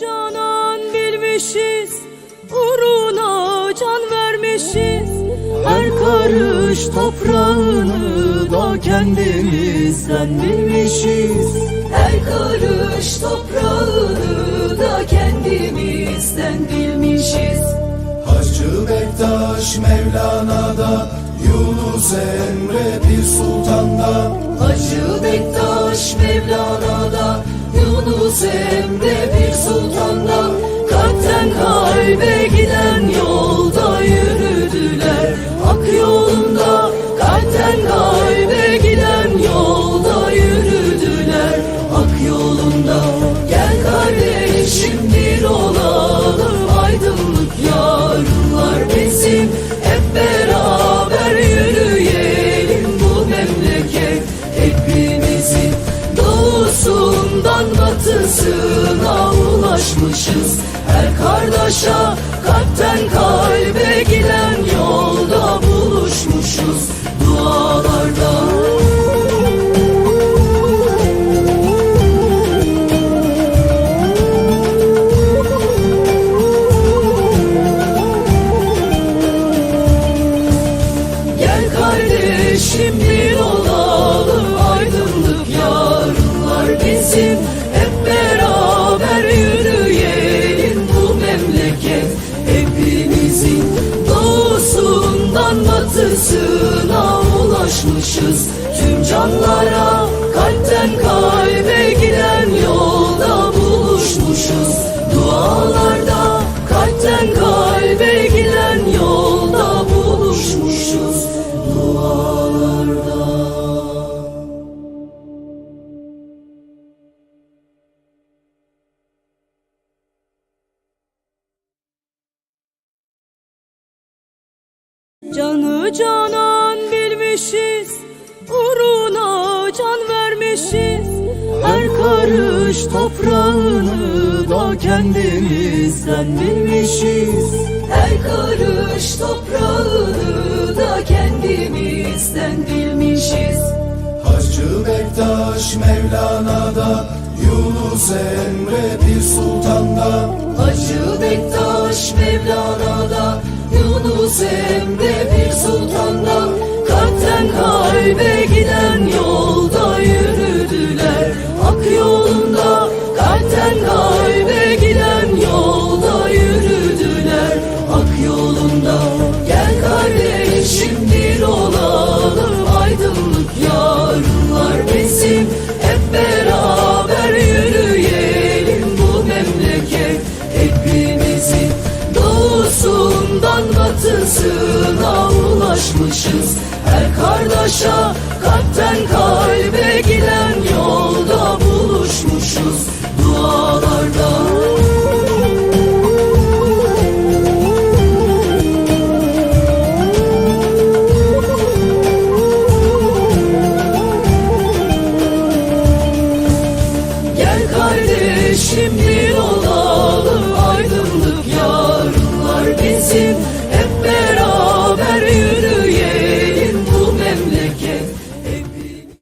Canan bilmişiz Uğruna can vermişiz. Her karış toprağını da kendimizden bilmişiz. Her karış toprağını da kendimizden bilmişiz. Hacı Bektaş Mevlana'da Yunus Emre bir sultanda. Hacı Bektaş Mevlana'da Yunus Emre batısına ulaşmışız. Her kardeşe kalpten kalbe giden yolda buluşmuşuz. Dualarda. Gel kardeşim Jesus. Canı canan bilmişiz Uğruna can vermişiz. Her karış toprağını da kendimizden bilmişiz. Her karış toprağını da kendimizden bilmişiz. Hacı Bektaş Mevlana'da Yunus Emre bir sultanda. Hacı Bektaş Mevlana'da Yunus rastlaşmışız Her kardeşa kalpten kalbe giden yolda buluşmuşuz. Dualarda. Gel kardeşim bir olalım aydınlık yarınlar bizim hep beraber.